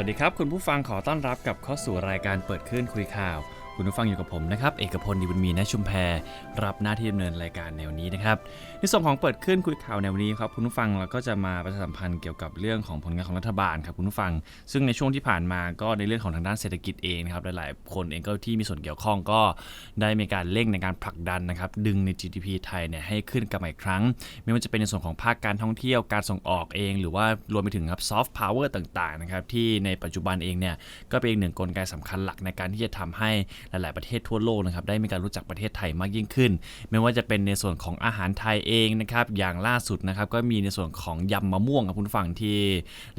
สวัสดีครับ คุณผู้ฟังขอต้อนรับกับเข้าสู่รายการเปิดคลื่นคุยข่าว คุณผู้ฟังอยู่กับผมนะครับ เอกพลดีบุญมีณชุมแพรับหน้าที่ดำเนินรายการแนวนี้นะครับในส่วนของเปิดคลื่นคุยข่าวแนวนี้ครับคุณผู้ฟังเราก็จะมาประชาสัมพันธ์เกี่ยวกับเรื่องของผลงานของรัฐบาลครับคุณผู้ฟัง ซึ่งในช่วงที่ผ่านมาก็ในเรื่องของทางด้านเศรษฐกิจเองนะครับหลายๆ คนเองก็ที่มีส่วนเกี่ยวข้องก็ได้มีการเร่งในการผลักดันนะครับดึงใน GDP ไทยเนี่ยให้ขึ้นกลับมาอีกครั้ง ไม่ว่าจะเป็นในส่วนของภาคการท่องเที่ยวการส่งออกเอง หรือว่ารวมไปถึงครับซอฟต์พาวเวอร์ต่างๆนะครับที่ในปัจจุบันเองเนี่ยก็เป็นอีกหนึ่งกลไกสำคัญหลักในการที่จะทำให้หลาย ๆ ประเทศทั่วโลกนะครับได้มีการรู้จักประเทศไทยมากยิ่งขึ้น ไม่ว่าจะเป็นในส่วนของอาหารไทยเองนะครับอย่างล่าสุดนะครับก็มีในส่วนของยำมะม่วงครับคุณฟังที่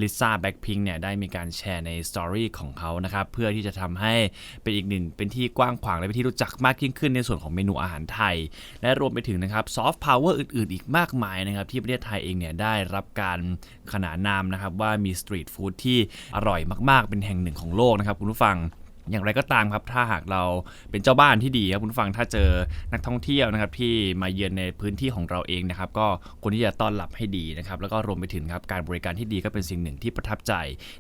ลิซ่าแบ็คพิงเนี่ยได้มีการแชร์ในสตอรี่ของเขานะครับเพื่อที่จะทำให้เป็นอีกหนึ่งเป็นที่กว้างขวางและเป็นที่รู้จักมากยิ่งขึ้นในส่วนของเมนูอาหารไทย และรวมไปถึงนะครับซอฟต์พาวเวอร์อื่น ๆ อีกมากมายนะครับที่ประเทศไทยเองเนี่ยได้รับการขนานนามนะครับว่ามีสตรีทฟู้ดที่อร่อยมาก ๆ เป็นแห่งหนึ่งของโลกนะครับคุณผู้ฟัง อย่างไรก็ตามครับ ถ้าหากเราเป็นเจ้าบ้านที่ดีครับคุณผู้ฟังถ้าเจอนักท่องเที่ยวนะครับที่มาเยือนในพื้นที่ของเราเองนะครับ ก็ควรที่จะต้อนรับให้ดีนะครับ แล้วก็รวมไปถึงครับการบริการที่ดีก็เป็นสิ่งหนึ่งที่ประทับใจ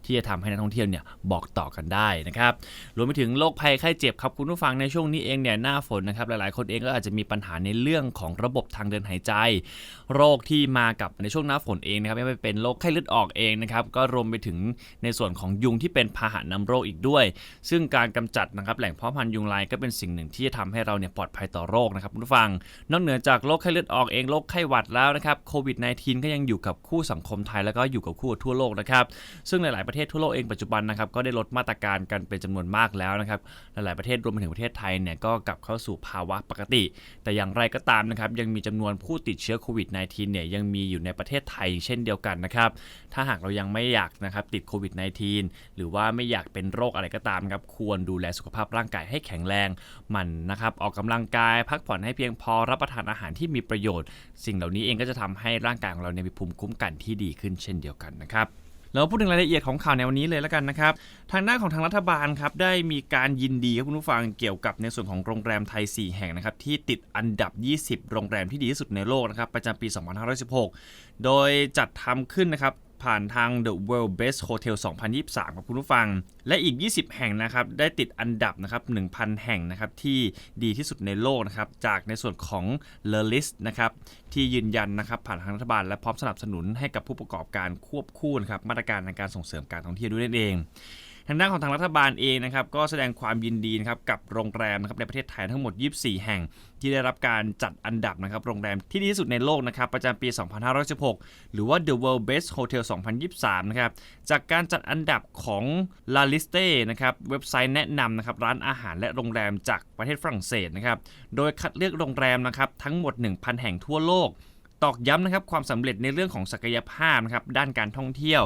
ที่จะทำให้นักท่องเที่ยวเนี่ยบอกต่อกันได้นะครับ รวมไปถึงโรคภัยไข้เจ็บครับคุณผู้ฟังในช่วงนี้เองเนี่ยหน้าฝนนะครับ หลายๆ คนเองก็อาจจะมีปัญหาในเรื่องของระบบทางเดินหายใจ โรคที่มากับในช่วงหน้าฝนเองนะครับไม่ว่าเป็นโรคไข้เลือดออกเองนะครับก็รวมไปถึงในส่วนของยุงที่เป็นพาหะนำโรคอีกด้วย ซึ่งการการกำจัดนะครับแหล่งเพาะพันธุ์ยุงลายก็เป็นสิ่งหนึ่งที่จะทำให้เราเนี่ยปลอดภัยต่อโรคนะครับคุณผู้ฟัง นอกเหนือจากโรคไข้เลือดออกเองโรคไข้หวัดแล้วนะครับโควิด -19 ก็ยังอยู่กับคู่สังคมไทยแล้วก็อยู่กับคู่ทั่วโลกนะครับซึ่งหลาย ๆ ประเทศทั่วโลกเองปัจจุบันนะครับก็ได้ลดมาตรการกันเป็นจำนวนมากแล้วนะครับหลาย ๆ ประเทศรวมไปถึงประเทศไทยเนี่ยก็กลับเข้าสู่ภาวะปกติ แต่อย่างไรก็ตามนะครับยังมีจำนวนผู้ติดเชื้อโควิด -19 เนี่ยยังมีอยู่ในประเทศไทยเช่นเดียวกันนะครับถ้าหากเรายังไม่อยากนะครับติดโควิด -19 หรือว่าไม่อยากเป็นโรคอะไรก็ตามครับควรดูแลสุขภาพร่างกายให้แข็งแรงมันนะครับออกกำลังกายพักผ่อนให้เพียงพอรับประทานอาหารที่มีประโยชน์ สิ่งเหล่านี้เองก็จะทำให้ร่างกายของเราเนี่ยมีภูมิคุ้มกันที่ดีขึ้นเช่นเดียวกันนะครับเราพูดถึงรายละเอียดของข่าวแนวันนี้เลยแล้วกันนะครับ ทางด้านของทางรัฐบาลครับได้มีการยินดีครับคุณผู้ฟังเกี่ยวกับในส่วนของโรงแรมไทย 4 แห่งนะครับที่ติดอันดับ 20 โรงแรมที่ดีที่สุดในโลกนะครับประจำปี 2516 โดยจัดทำขึ้นนะครับ ผ่านทาง The World Best Hotel 2023 ครับคุณผู้ฟัง และอีก 20 แห่งนะครับ ได้ติดอันดับนะครับ 1,000 แห่งนะครับ ที่ดีที่สุดในโลกนะครับ จากในส่วนของ l e l i s t นะครับ ที่ยืนยันนะครับ ผ่านทางรัฐบาลและพร้อมสนับสนุนให้กับผู้ประกอบการควบคู่นะครับ มาตรการในการส่งเสริมการท่องเที่ยวด้วยนั่นเอง ทางด้านของทางรัฐบาลเองนะครับก็แสดงความยินดีนะครับกับโรงแรมนะครับในประเทศไทยทั้งหมด 24 แห่ง ที่ได้รับการจัดอันดับนะครับโรงแรมที่ดีที่สุดในโลกนะครับประจำปี 2516 หรือว่า The World Best Hotel 2023 นะครับจากการจัดอันดับของ La Liste นะครับเว็บไซต์แนะนำนะครับร้านอาหารและโรงแรมจากประเทศฝรั่งเศสนะครับโดยคัดเลือกโรงแรมนะครับทั้งหมด 1,000 แห่งทั่วโลก ตอกย้ำนะครับความสำเร็จในเรื่องของศักยภาพนะครับด้านการท่องเที่ยว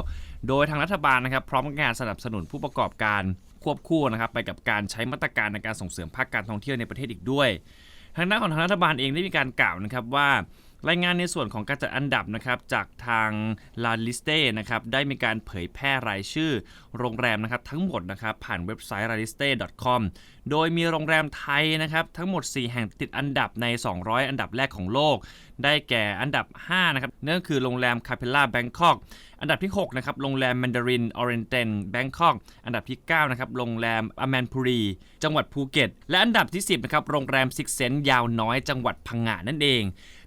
โดยทางรัฐบาลนะครับ พร้อมงานสนับสนุนผู้ประกอบการควบคู่นะครับไปกับการใช้มาตรการในการส่งเสริมภาคการท่องเที่ยวในประเทศอีกด้วย ทางด้านของทางรัฐบาลเองได้มีการกล่าวนะครับว่ารายงานในส่วนของการจัดอันดับนะครับจากทาง La Liste นะครับได้มีการเผยแพร่รายชื่อโรงแรมนะครับทั้งหมดนะครับผ่านเว็บไซต์ laliste.com โดยมีโรงแรมไทยนะครับทั้งหมด 4 แห่งติดอันดับใน 200 อันดับแรกของโลก ได้แก่อันดับ 5 นะครับนั่นก็คือโรงแรมคาเพล่าแบงคอกอันดับที่ 6 นะครับ โรงแรมแมนดารินออเรนเตนแบงคอกอันดับที่ 9 นะครับ โรงแรมอแมนพูรี จังหวัดภูเก็ต และอันดับที่ 10 นะครับ โรงแรมซิกเซนยาวน้อย จังหวัดพังงานั่นเอง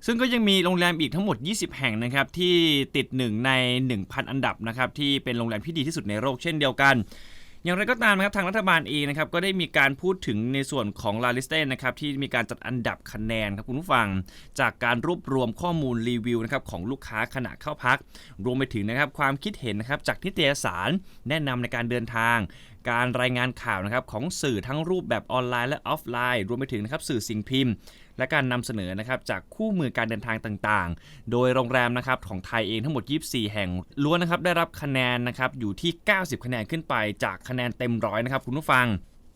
ซึ่งก็ยังมีโรงแรมอีกทั้งหมด 20 แห่งนะครับ ที่ติด 1 ใน 1,000 อันดับนะครับ ที่เป็นโรงแรมที่ดีที่สุดในโลกเช่นเดียวกัน อย่างไรก็ตามนะครับทางรัฐบาลเองนะครับก็ได้มีการพูดถึงในส่วนของ l a l i s t e นะครับที่มีการจัดอันดับคะแนนครับคุณผู้ฟัง จากการรวบรวมข้อมูลรีวิวนะครับของลูกค้าขณะเข้าพัก รวมไปถึงนะครับความคิดเห็นนะครับจากนิตยสารแนะนำในการเดินทาง การรายงานข่าวนะครับของสื่อทั้งรูปแบบออนไลน์และออฟไลน์ รวมไปถึงนะครับสื่อสิ่งพิมพ์ และการนำเสนอนะครับจากคู่มือการเดินทางต่างๆ โดยโรงแรมนะครับของไทยเองทั้งหมด 24 แห่งล้วนนะครับได้รับคะแนนนะครับอยู่ที่ 90 คะแนนขึ้นไปจากคะแนนเต็มร้อยนะครับคุณผู้ฟัง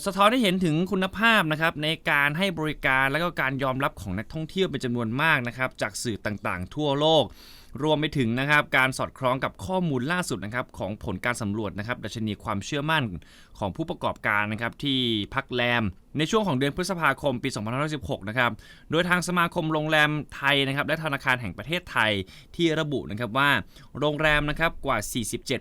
สะท้อนให้เห็นถึงคุณภาพนะครับในการให้บริการและก็การยอมรับของนักท่องเที่ยวเป็นจำนวนมากนะครับจากสื่อต่างๆ ทั่วโลก รวมไปถึงนะครับการสอดคล้องกับข้อมูลล่าสุดนะครับของผลการสำรวจนะครับดัชนีความเชื่อมั่นของผู้ประกอบการนะครับที่พักแรม ในช่วงของเดือนพฤษภาคมปี 2516 นะครับ โดยทางสมาคมโรงแรมไทยนะครับและธนาคารแห่งประเทศไทยที่ระบุนะครับว่าโรงแรมนะครับกว่า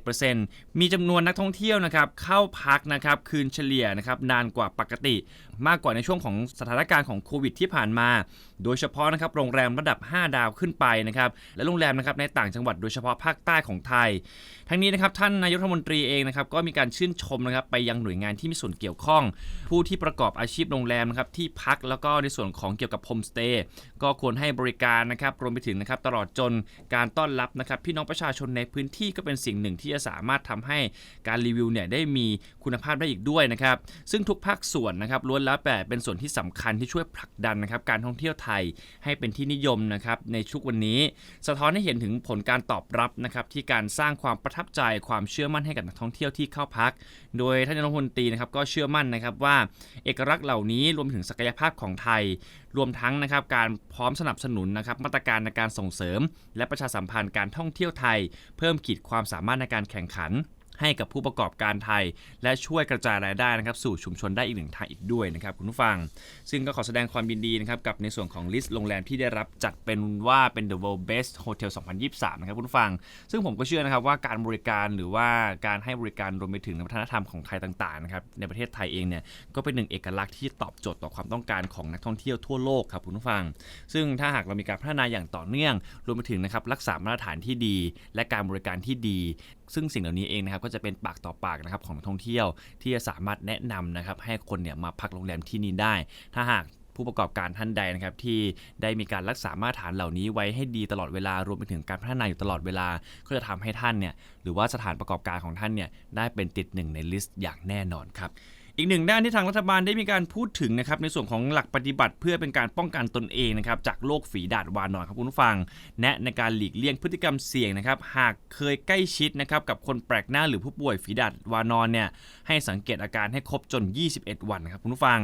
47%มีจำนวนนักท่องเที่ยวนะครับเข้าพักนะครับคืนเฉลี่ยนะครับนานกว่าปกติ มากกว่าในช่วงของสถานการณ์ของโควิดที่ผ่านมา โดยเฉพาะนะครับโรงแรมระดับ 5 ดาวขึ้นไปนะครับและโรงแรมนะครับในต่างจังหวัดโดยเฉพาะภาคใต้ของไทย ทั้งนี้นะครับท่านนายกรัฐมนตรีเองนะครับก็มีการชื่นชมนะครับไปยังหน่วยงานที่มีส่วนเกี่ยวข้อง ผู้ที่ประกอบอาชีพโรงแรมนะครับที่พักแล้วก็ในส่วนของเกี่ยวกับโฮมสเตย์ก็ควรให้บริการนะครับรวมไปถึงนะครับตลอดจนการต้อนรับนะครับพี่น้องประชาชนในพื้นที่ก็เป็นสิ่งหนึ่งที่จะสามารถทำให้การรีวิวเนี่ยได้มีคุณภาพได้อีกด้วยนะครับซึ่งทุกภาคส่วนนะครับล้วนแล้วแต่เป็นส่วนที่สำคัญที่ช่วยผลักดันนะครับการท่องเที่ยวไทยให้เป็นที่นิยมนะครับในชุกวันนี้ สะท้อนให้เห็นถึงผลการตอบรับนะครับที่การสร้างความประทับใจความเชื่อมั่นให้กับนักท่องเที่ยวที่เข้าพักโดยท่านนายกรัฐมนตรีนะครับก็เชื่อมั่นนะครับว่าเอกลักษณ์เหล่านี้รวมถึงศักยภาพของไทย รวมทั้งนะครับการพร้อมสนับสนุนนะครับมาตรการในการส่งเสริม และประชาสัมพันธ์การท่องเที่ยวไทย เพิ่มขีดความสามารถในการแข่งขัน ให้กับผู้ประกอบการไทย และช่วยกระจายรายได้นะครับสู่ชุมชนได้อีกหนึ่งทางอีกด้วยนะครับคุณผู้ฟัง ซึ่งก็ขอแสดงความยินดีนะครับกับในส่วนของลิสต์โรงแรมที่ได้รับจัดเป็นว่าเป็น The World Best Hotel 2023 นะครับคุณผู้ฟัง ซึ่งผมก็เชื่อนะครับว่าการบริการหรือว่าการให้บริการรวมไปถึงวัฒนธรรมของไทยต่างๆนะครับในประเทศไทยเองเนี่ยก็เป็นหนึ่งเอกลักษณ์ที่ตอบโจทย์ต่อความต้องการของนักท่องเที่ยวทั่วโลกครับคุณผู้ฟัง ซึ่งถ้าหากเรามีการพัฒนาอย่างต่อเนื่อง รวมไปถึงนะครับรักษามาตรฐานที่ดี และการบริการที่ดี ซึ่งสิ่งเหล่านี้เองนะครับก็จะเป็นปากต่อปากนะครับของนักท่องเที่ยวที่จะสามารถแนะนำนะครับให้คนเนี่ยมาพักโรงแรมที่นี่ได้ ถ้าหากผู้ประกอบการท่านใดนะครับที่ได้มีการรักษามาตรฐานเหล่านี้ไว้ให้ดีตลอดเวลารวมไปถึงการพัฒนาอยู่ตลอดเวลาก็จะทำให้ท่านเนี่ยหรือว่าสถานประกอบการของท่านเนี่ยได้เป็นติดหนึ่งในลิสต์อย่างแน่นอนครับ อีกหนึ่งด้านที่ทางรัฐบาลได้มีการพูดถึงนะครับในส่วนของหลักปฏิบัติเพื่อเป็นการป้องกันตนเองนะครับจากโรคฝีดาดวานอนครับคุณผู้ฟัง แนะในการหลีกเลี่ยงพฤติกรรมเสี่ยงนะครับหากเคยใกล้ชิดนะครับกับคนแปลกหน้าหรือผู้ป่วยฝีดาดวานอนเนี่ยให้สังเกตอาการให้ครบจน 21 วันนะครับคุณผู้ฟัง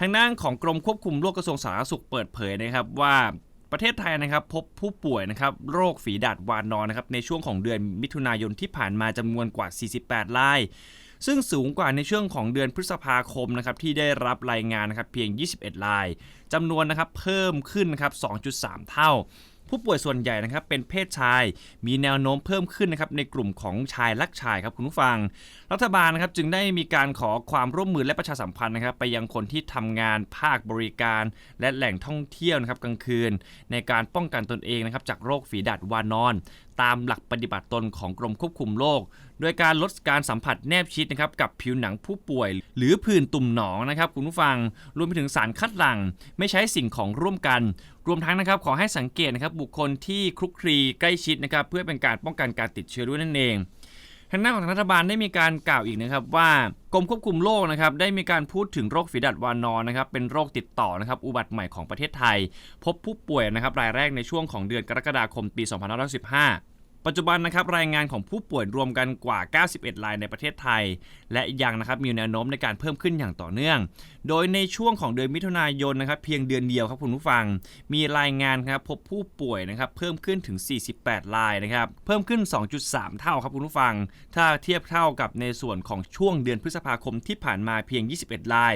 ทางด้านของกรมควบคุมโรคกระทรวงสาธารณสุขเปิดเผยนะครับว่าประเทศไทยนะครับพบผู้ป่วยนะครับโรคฝีดาดวานอนนะครับในช่วงของเดือนมิถุนายนที่ผ่านมาจำนวนกว่า 48ราย ซึ่งสูงกว่าในช่วงของเดือนพฤษภาคมนะครับที่ได้รับรายงานนะครับเพียง 21 รายจำนวนนะครับเพิ่มขึ้นนะครับ 2.3 เท่า ผู้ป่วยส่วนใหญ่นะครับเป็นเพศชาย มีแนวโน้มเพิ่มขึ้นนะครับในกลุ่มของชายรักชายครับคุณผู้ฟัง รัฐบาลนะครับจึงได้มีการขอความร่วมมือและประชาสัมพันธ์นะครับไปยังคนที่ทำงานภาคบริการ และแหล่งท่องเที่ยวนะครับกลางคืน ในการป้องกันตนเองนะครับจากโรคฝีดาดวานอน ตามหลักปฏิบัติตนของกรมควบคุมโรคโดยการลดการสัมผัสแนบชิดนะครับกับผิวหนังผู้ป่วย หรือผื่นตุ่มหนองนะครับคุณผู้ฟังรวมไปถึงสารคัดหลั่งไม่ใช้สิ่งของร่วมกัน รวมทั้งนะครับขอให้สังเกตนะครับบุคคลที่คลุกคลีใกล้ชิดนะครับเพื่อเป็นการป้องกันการติดเชื้อด้วยนั่นเองทางด้านของรัฐบาลได้มีการกล่าวอีกนะครับว่ากรมควบคุมโรคนะครับได้มีการพูดถึงโรคฝีดัดวานอนนะครับเป็นโรคติดต่อนะครับอุบัติใหม่ของประเทศไทย พบผู้ป่วยนะครับรายแรกในช่วงของเดือนกรกฎาคมปี 2515 ปัจจุบันนะครับรายงานของผู้ป่วยรวมกันกว่า 91 รายในประเทศไทย และยังนะครับมีแนวโน้มในการเพิ่มขึ้นอย่างต่อเนื่อง โดยในช่วงของเดือนมิถุนายนนะครับเพียงเดือนเดียวครับคุณผู้ฟัง มีรายงานครับพบผู้ป่วยนะครับเพิ่มขึ้นถึง 48 รายนะครับเพิ่มขึ้น 2.3 เท่าครับคุณผู้ฟัง ถ้าเทียบเท่ากับในส่วนของช่วงเดือนพฤษภาคมที่ผ่านมาเพียง 21 ราย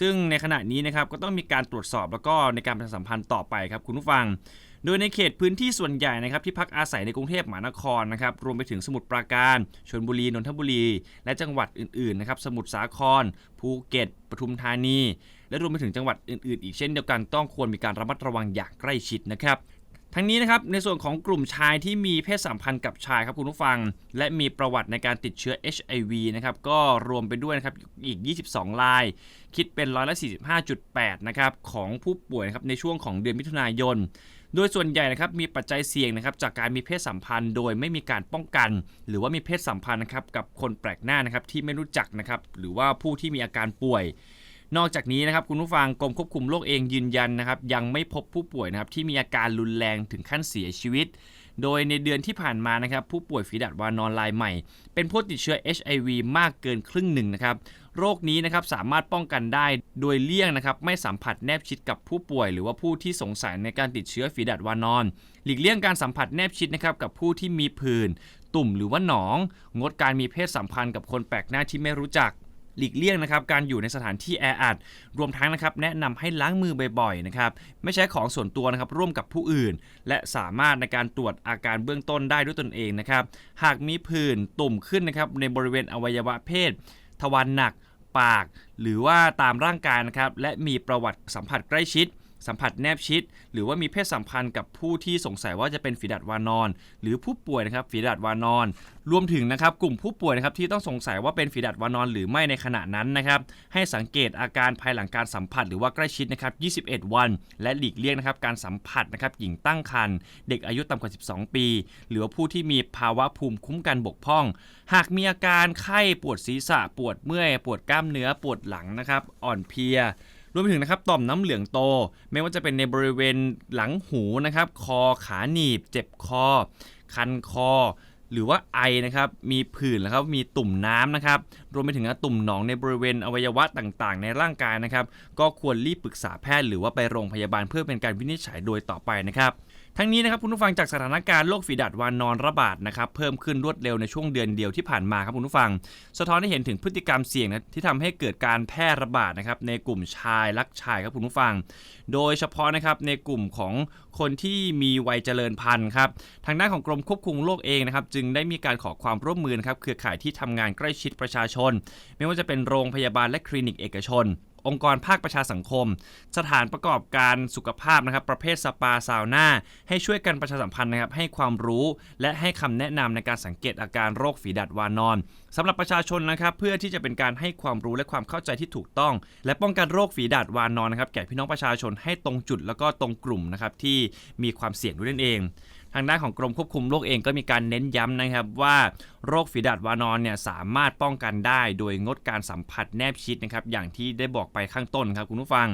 ซึ่งในขณะนี้นะครับก็ต้องมีการตรวจสอบแล้วก็ในการประชาสัมพันธ์ต่อไปครับคุณผู้ฟัง โดยในเขตพื้นที่ส่วนใหญ่นะครับที่พักอาศัยในกรุงเทพมหานครนะครับรวมไปถึงสมุทรปราการชลบุรีนนทบุรี และจังหวัดอื่นๆนะครับสมุทรสาคร ภูเก็ตปทุมธานี และรวมไปถึงจังหวัดอื่นๆ อีกเช่นเดียวกันต้องควรมีการระมัดระวังอย่างใกล้ชิดนะครับทั้งนี้นะครับในส่วนของกลุ่มชายที่มีเพศสัมพันธ์กับชายครับคุณผู้ฟัง และมีประวัติในการติดเชื้อ HIV นะครับก็รวมไปด้วยนะครับอีก 22 ราย คิดเป็นร้อยละ45.8นะครับของผู้ป่วยนะครับในช่วงของเดือนมิถุนายน โดยส่วนใหญ่นะครับมีปัจจัยเสี่ยงนะครับจากการมีเพศสัมพันธ์ โดยไม่มีการป้องกัน หรือว่ามีเพศสัมพันธ์นะครับกับคนแปลกหน้านะครับที่ไม่รู้จักนะครับหรือว่าผู้ที่มีอาการป่วย นอกจากนี้นะครับคุณผู้ฟังกรมควบคุมโรคเองยืนยันนะครับยังไม่พบผู้ป่วยนะครับที่มีอาการรุนแรงถึงขั้นเสียชีวิตโดยในเดือนที่ผ่านมานะครับผู้ป่วยฝีดาดวานอนรายใหม่ เป็นผู้ติดเชื้อ HIV มากเกินครึ่งหนึ่งนะครับ โรคนี้นะครับสามารถป้องกันได้โดยเลี่ยงนะครับไม่สัมผัสแนบชิดกับผู้ป่วย หรือว่าผู้ที่สงสัยในการติดเชื้อฝีดาดวานอน หลีกเลี่ยงการสัมผัสแนบชิดนะครับกับผู้ที่มีผื่น ตุ่มหรือว่าหนอง งดการมีเพศสัมพันธ์กับคนแปลกหน้าที่ไม่รู้จักหลีกเลี่ยงนะครับการอยู่ในสถานที่แออัด รวมทั้งนะครับแนะนำให้ล้างมือบ่อยๆนะครับไม่ใช้ของส่วนตัวนะครับร่วมกับผู้อื่น และสามารถในการตรวจอาการเบื้องต้นได้ด้วยตนเองนะครับหากมีผื่นตุ่มขึ้นนะครับในบริเวณอวัยวะเพศ ทวารหนัก ปาก หรือว่าตามร่างกายนะครับและมีประวัติสัมผัสใกล้ชิด สัมผัสแนบชิด หรือว่ามีเพศสัมพันธ์กับผู้ที่สงสัยว่าจะเป็นฝีดาดวานอน หรือผู้ป่วยนะครับฝีดาดวานอน รวมถึงนะครับกลุ่มผู้ป่วยนะครับที่ต้องสงสัยว่าเป็นฝีดาดวานอน หรือไม่ในขณะนั้นนะครับให้สังเกตอาการภายหลังการสัมผัส หรือว่าใกล้ชิดนะครับ 21 วัน และหลีกเลี่ยงนะครับการสัมผัสนะครับหญิงตั้งครรภ์เด็กอายุต่ำกว่า 12 ปี หรือว่าผู้ที่มีภาวะภูมิคุ้มกันบกพร่อง หากมีอาการไข้ปวดศีรษะปวดเมื่อย ปวดกล้ามเนื้อปวดหลังนะครับ อ่อนเพลีย รวมไปถึงนะครับต่อมน้ำเหลืองโต ไม่ว่าจะเป็นในบริเวณหลังหูนะครับคอขาหนีบ เจ็บคอ คันคอ หรือว่าไอนะครับมีผื่นนะครับมีตุ่มน้ำนะครับรวมไปถึงตุ่มหนองในบริเวณอวัยวะต่างๆ ในร่างกายนะครับ ก็ควรรีบปรึกษาแพทย์หรือว่าไปโรงพยาบาลเพื่อเป็นการวินิจฉัยโดยต่อไปนะครับ ทั้งนี้นะครับคุณผู้ฟังจากสถานการณ์โรคฝีดาดวานนอนระบาดนะครับเพิ่มขึ้นรวดเร็วในช่วงเดือนเดียวที่ผ่านมาครับคุณผู้ฟัง สะท้อนให้เห็นถึงพฤติกรรมเสี่ยงนะที่ทำให้เกิดการแพร่ระบาดนะครับในกลุ่มชายรักชายครับคุณผู้ฟัง โดยเฉพาะนะครับในกลุ่มของคนที่มีวัยเจริญพันธุ์ครับทางด้านของกรมควบคุมโรคเองนะครับจึงได้มีการขอความร่วมมือครับเครือข่ายที่ทำงานใกล้ชิดประชาชน ไม่ว่าจะเป็นโรงพยาบาลและคลินิกเอกชน องค์กรภาคประชาสังคม สถานประกอบการสุขภาพนะครับประเภทสปาซาวน่าให้ช่วยกันประชาสัมพันธ์นะครับให้ความรู้ และให้คำแนะนำในการสังเกตอาการโรคฝีดาดวานอนสำหรับประชาชนนะครับเพื่อที่จะเป็นการให้ความรู้และความเข้าใจที่ถูกต้อง และป้องกันโรคฝีดาดวานอนนะครับแก่พี่น้องประชาชนให้ตรงจุดแล้วก็ตรงกลุ่มนะครับที่มีความเสี่ยงด้วยนั่นเองางด้านของกรมควบคุมโรคเองก็มีการเน้นย้ำนะครับว่าโรคฝีดาดวานอนเนี่ยสามารถป้องกันได้ โดยงดการสัมผัสแนบชิดนะครับอย่างที่ได้บอกไปข้างต้นครับคุณผู้ฟัง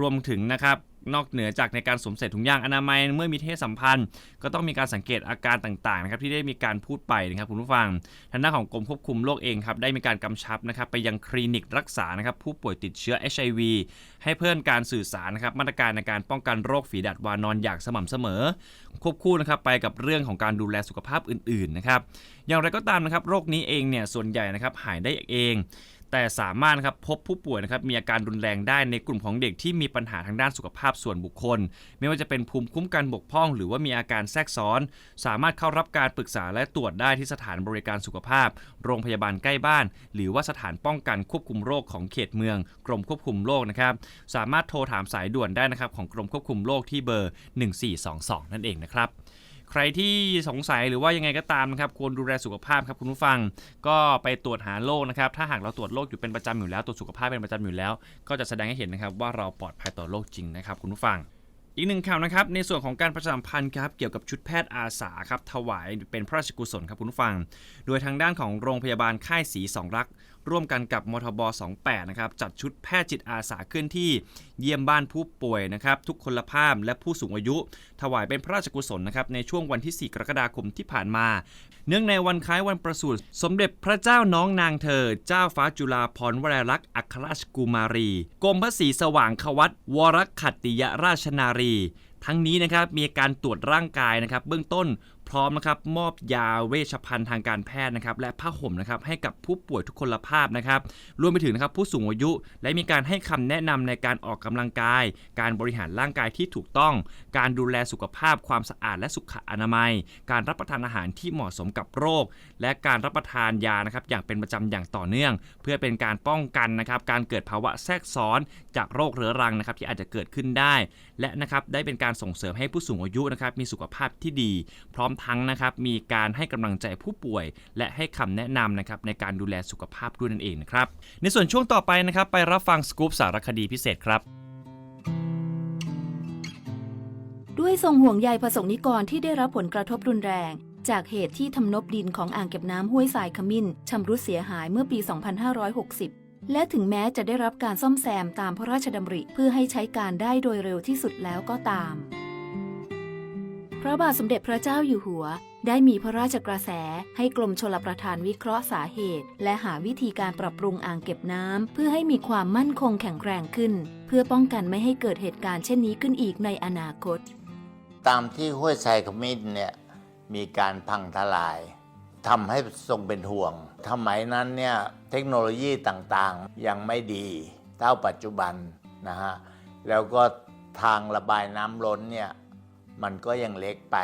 รวมถึงนะครับ นอกเหนือจากในการสวมใส่ถุงยางอนามัยเมื่อมีเพศสัมพันธ์ ก็ต้องมีการสังเกตอาการต่างๆนะครับที่ได้มีการพูดไปนะครับคุณผู้ฟังทางด้านของกรมควบคุมโรคเองครับได้มีการกำชับนะครับไปยังคลินิกรักษานะครับผู้ป่วยติดเชื้อ HIV ให้เพิ่มการสื่อสารนะครับมาตรการในการป้องกันโรคฝีดาดวานอนอย่างสม่ำเสมอ ควบคู่นะครับไปกับเรื่องของการดูแลสุขภาพอื่นๆนะครับอย่างไรก็ตามนะครับโรคนี้เองเนี่ยส่วนใหญ่นะครับหายได้เอง แต่สามารถครับพบผู้ป่วยนะครับมีอาการรุนแรงได้ในกลุ่มของเด็กที่มีปัญหาทางด้านสุขภาพส่วนบุคคล ไม่ว่าจะเป็นภูมิคุ้มกันบกพร่อง หรือว่ามีอาการแทรกซ้อน สามารถเข้ารับการปรึกษาและตรวจได้ที่สถานบริการสุขภาพ โรงพยาบาลใกล้บ้าน หรือว่าสถานป้องกันควบคุมโรคของเขตเมือง กรมควบคุมโรคนะครับสามารถโทรถามสายด่วนได้นะครับของกรมควบคุมโรคที่เบอร์ 1422 นั่นเองนะครับ ใครที่สงสัยหรือว่ายังไงก็ตามนะครับควรดูแลสุขภาพครับคุณผู้ฟัง ก็ไปตรวจหาโรคนะครับถ้าหากเราตรวจโรคอยู่เป็นประจำอยู่แล้วตรวจสุขภาพเป็นประจำอยู่แล้ว ก็จะแสดงให้เห็นนะครับว่าเราปลอดภัยต่อโรคจริงนะครับคุณผู้ฟังอีกหนึ่งข่าวนะครับในส่วนของการประชาสัมพันธ์ครับเกี่ยวกับชุดแพทย์อาสาครับถวายเป็นพระราชกุศลครับคุณผู้ฟัง โดยทางด้านของโรงพยาบาลค่ายศรีสองรัก ร่วมกันกับมทบ 28 นะครับ จัดชุดแพทย์จิตอาสาเคลื่อนที่เยี่ยมบ้านผู้ป่วยนะครับ ทุกคนละภาพและผู้สูงอายุ ถวายเป็นพระราชกุศลนะครับ ในช่วงวันที่ 4 กรกฎาคมที่ผ่านมา เนื่องในวันคล้ายวันประสูติสมเด็จพระเจ้าน้องนางเธอ เจ้าฟ้าจุฬาภรณ์วราลักษ์อัครราชกุมารี กรมพระศรีสว่างควัตวรขัตติยราชนารี ทั้งนี้นะครับมีการตรวจร่างกายนะครับ เบื้องต้น พร้อมนะครับมอบยาเวชภัณฑ์ทางการแพทย์นะครับและผ้าห่มนะครับให้กับผู้ป่วยทุกคนละภาพนะครับรวมไปถึงนะครับผู้สูงอายุ และมีการให้คำแนะนำในการออกกำลังกาย การบริหารร่างกายที่ถูกต้อง การดูแลสุขภาพความสะอาดและสุขอนามัย การรับประทานอาหารที่เหมาะสมกับโรค และการรับประทานยานะครับอย่างเป็นประจำอย่างต่อเนื่อง เพื่อเป็นการป้องกันนะครับการเกิดภาวะแทรกซ้อนจากโรคเรื้อรังนะครับที่อาจจะเกิดขึ้นได้ และนะครับได้เป็นการส่งเสริมให้ผู้สูงอายุนะครับมีสุขภาพที่ดี พร้อมทั้งนะครับมีการให้กำลังใจผู้ป่วย และให้คำแนะนำนะครับในการดูแลสุขภาพด้วยนั่นเองนะครับในส่วนช่วงต่อไปนะครับไปรับฟังสกู๊ปสารคดีพิเศษครับด้วยทรงห่วงใยประสงค์นิกรที่ได้รับผลกระทบรุนแรง จากเหตุที่ทำนบดินของอ่างเก็บน้ำห้วยทรายขมิ้นชำรุดเสียหายเมื่อปี 2560 และถึงแม้จะได้รับการซ่อมแซมตามพระราชดำริเพื่อให้ใช้การได้โดยเร็วที่สุดแล้วก็ตาม พระบาทสมเด็จพระเจ้าอยู่หัว ได้มีพระราชกระแสให้กรมชลประทานวิเคราะห์สาเหตุ และหาวิธีการปรับปรุงอ่างเก็บน้ำเพื่อให้มีความมั่นคงแข็งแรงขึ้น เพื่อป้องกันไม่ให้เกิดเหตุการณ์เช่นนี้ขึ้นอีกในอนาคต ตามที่ห้วยทรายขมิ้นเนี่ยมีการพังทลายทำให้ทรงเป็นห่วง สมัยนั้นเนี่ยเทคโนโลยีต่างๆ ยังไม่ดีเท่าปัจจุบันนะฮะแล้วก็ทางระบายน้ำล้นเนี่ยมันก็ยังเล็กไป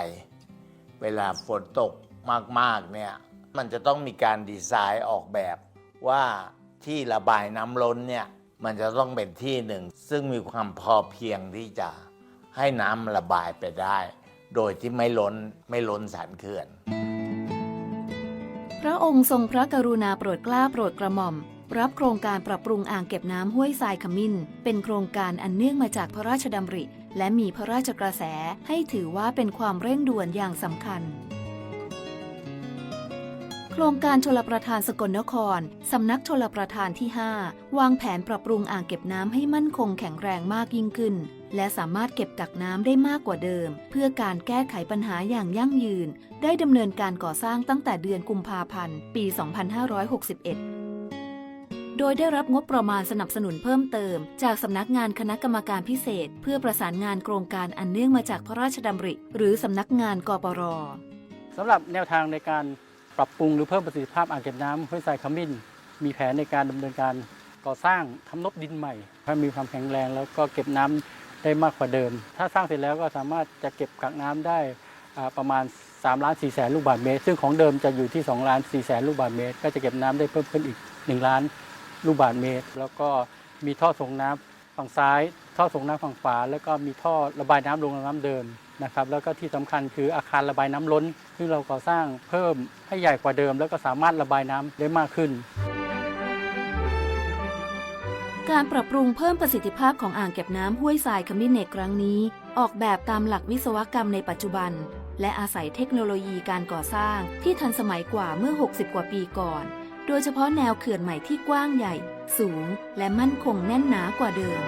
เวลาฝนตกมากๆเนี่ยมันจะต้องมีการดีไซน์ออกแบบว่าที่ระบายน้ำล้นเนี่ยมันจะต้องเป็นที่หนึ่ง ซึ่งมีความพอเพียงที่จะให้น้ำระบายไปได้ โดยที่ไม่ล้นไม่ล้นสารเขื่อน ระองค์ทรงพระกรุณาโปรดเกล้าโปรดกระหม่อม รับโครงการปรับปรุงอ่างเก็บน้ำห้วยทรายขมิ้น เป็นโครงการอันเนื่องมาจากพระราชดำริ และมีพระราชกระแสให้ถือว่าเป็นความเร่งด่วนอย่างสำคัญ ครงการชลประทานสกลนคร สำนักชลประทานที่ 5 วางแผนปรับปรุงอ่างเก็บน้ำให้มั่นคงแข็งแรงมากยิ่งขึ้น และสามารถเก็บกักน้ำได้มากกว่าเดิม เพื่อการแก้ไขปัญหาอย่างยั่งยืน ได้ดำเนินการก่อสร้างตั้งแต่เดือนกุมภาพันธ์ ปี 2561โดยได้รับงบประมาณสนับสนุนเพิ่มเติม จากสำนักงานคณะกรรมการพิเศษ เพื่อประสานงานโครงการอันเนื่องมาจากพระราชดำริ หรือสำนักงานกปรสำหรับแนวทางในการ ปรับปรุงหรือเพิ่มประสิทธิภาพอ่างเก็บน้ำห้วยทรายขมิ้น มีแผนในการดำเนินการก่อสร้างทำนบดินใหม่ให้มีความแข็งแรง แล้วก็เก็บน้ำได้มากกว่าเดิม ถ้าสร้างเสร็จแล้วก็สามารถจะเก็บกักน้ำได้ประมาณ3ล้าน4แสนลูกบาศก์เมตร ซึ่งของเดิมจะอยู่ที่2ล้าน4แสนลูกบาศก์เมตร ก็จะเก็บน้ำได้เพิ่มขึ้นอีก 1 ล้านลูกบาศก์เมตร แล้วก็มีท่อส่งน้ำฝั่งซ้าย ท่อส่งน้ำฝั่งขวาแล้วก็มีท่อระบายน้ำลงน้ำเดิม นะครับ แล้วก็ที่สำคัญคืออาคารระบายน้ำล้น ซึ่งเราก่อสร้างเพิ่มให้ใหญ่กว่าเดิม แล้วก็สามารถระบายน้ำได้มากขึ้น การปรับปรุงเพิ่มประสิทธิภาพของอ่างเก็บน้ำห้วยทรายขมิ้นในครั้งนี้ ออกแบบตามหลักวิศวกรรมในปัจจุบัน และอาศัยเทคโนโลยีการก่อสร้างที่ทันสมัยกว่าเมื่อ 60 กว่าปีก่อน โดยเฉพาะแนวเขื่อนใหม่ที่กว้างใหญ่ สูง และมั่นคงแน่นหนากว่าเดิม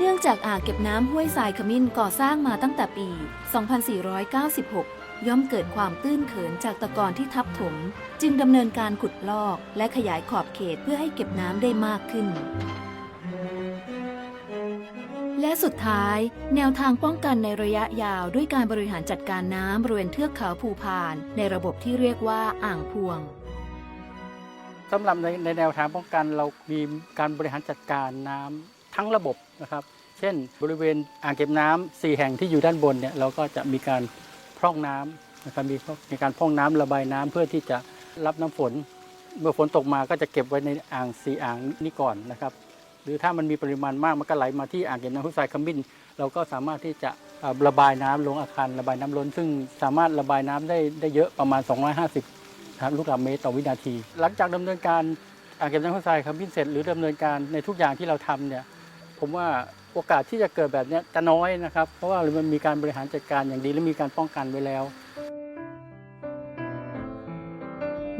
เนื่องจากอ่างเก็บน้ำห้วยทรายขมิ้นก่อสร้างมาตั้งแต่ปี 2496 ย่อมเกิดความตื้นเขินจากตะกอนที่ทับถม จึงดำเนินการขุดลอกและขยายขอบเขตเพื่อให้เก็บน้ำได้มากขึ้น และสุดท้าย แนวทางป้องกันในระยะยาวด้วยการบริหารจัดการน้ำบริเวณเทือกเขาภูพาน ในระบบที่เรียกว่าอ่างพวงสำหรับในในแนวทางป้องกันเรามีการบริหารจัดการน้ำ ทั้งระบบนะครับ เช่น บริเวณอ่างเก็บน้ำสี่แห่งที่อยู่ด้านบนเนี่ยเราก็จะมีการพร่องน้ำนะครับมีมีการพร่องน้ำระบายน้ำเพื่อที่จะรับน้ำฝน เมื่อฝนตกมาก็จะเก็บไว้ในอ่างสี่อ่างนี้ก่อนนะครับ หรือถ้ามันมีปริมาณมากมันก็ไหลมาที่อ่างเก็บน้ำห้วยทรายขมิ้น เราก็สามารถที่จะระบายน้ำลงอาคารระบายน้ำล้น ซึ่งสามารถระบายน้ำได้ได้เยอะประมาณ 250ครับลูกบาศก์เมตรต่อวินาที หลังจากดำเนินการอ่างเก็บน้ำห้วยทรายขมิ้นเสร็จหรือดำเนินการในทุกอย่างที่เราทำเนี่ย ผมว่าโอกาสที่จะเกิดแบบเนี้ยจะน้อยนะครับ เพราะว่ามันมีการบริหารจัดการอย่างดีและมีการป้องกันไว้แล้ว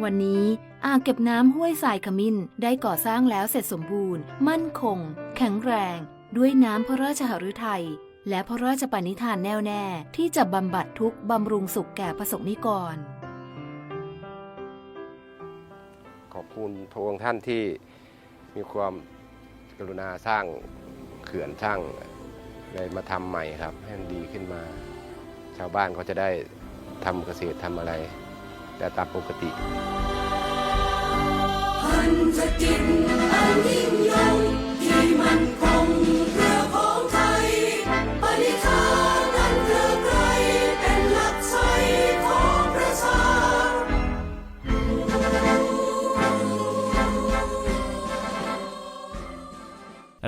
วันนี้อ่างเก็บน้ำห้วยทรายขมิ้นได้ก่อสร้างแล้วเสร็จสมบูรณ์ มั่นคง แข็งแรง ด้วยน้ำพระราชหฤทัยและพระราชปณิธานแน่วแน่ ที่จะบำบัดทุกข์บำรุงสุขแก่ประสบนิกร ขอบคุณพระองค์ท่านที่มีความกรุณาสร้าง เขื่อนช่างเลยมาทำใหม่ครับ ให้มันดีขึ้นมา ชาวบ้านเขาจะได้ทำเกษตรทำอะไรแต่ตามปกติพันธกิจอันยิ่ง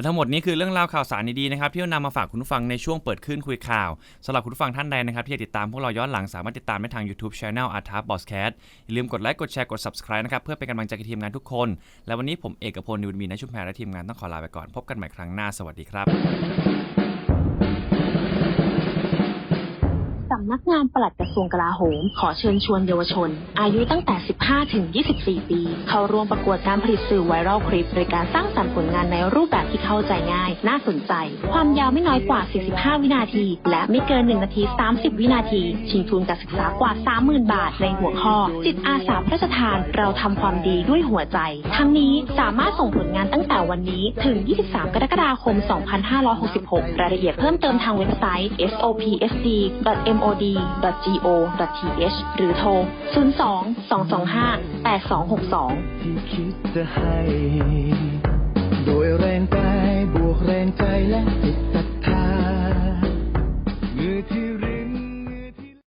และทั้งหมดนี้คือเรื่องราวข่าวสารดีๆนะครับที่เรานำมาฝากคุณผู้ฟังในช่วงเปิดขึ้นคุยข่าวสำหรับคุณผู้ฟังท่านใดนะครับที่ติดตามพวกเราย้อนหลังสามารถติดตามได้ทาง YouTube Channel a r t a b o s c a s t อย่าลืมกดไลค์กดแชร์กด Subscribe นะครับเพื่อเป็นกำลังใจกับทีมงานทุกคน และวันนี้ผมเอกพลนิวมีนชุมแพรและทีมงานต้องขอลาไปก่อนพบกันใหม่ครั้งหน้าสวัสดีครับำนักงานปลัดกระทรวงกลาโหม ขอเชิญชวนเยาวชน อายุตั้งแต่ 15 ถึง 24 ปี เข้าร่วมประกวดการผลิตสื่อไวรัลคลิปโดยการสร้างสรรค์ผลงานในรูปแบบที่เข้าใจง่าย น่าสนใจ ความยาวไม่น้อยกว่า 45 วินาที และไม่เกิน 1 นาที 30 วินาที ชิงทุนการศึกษากว่า 30,000 บาท ในหัวข้อ จิตอาสาพระราชทาน เราทำความดีด้วยหัวใจ ทั้งนี้สามารถส่งผลงานตั้งแต่วันนี้ถึง 23 กรกฎาคม 2566 รายละเอียดเพิ่มเติมทางเว็บไซต์ sopsd.mo pod.go.th หรือโทร 02 225 8262คิดจะให้ โดยแรงกายบวกแรงใจและ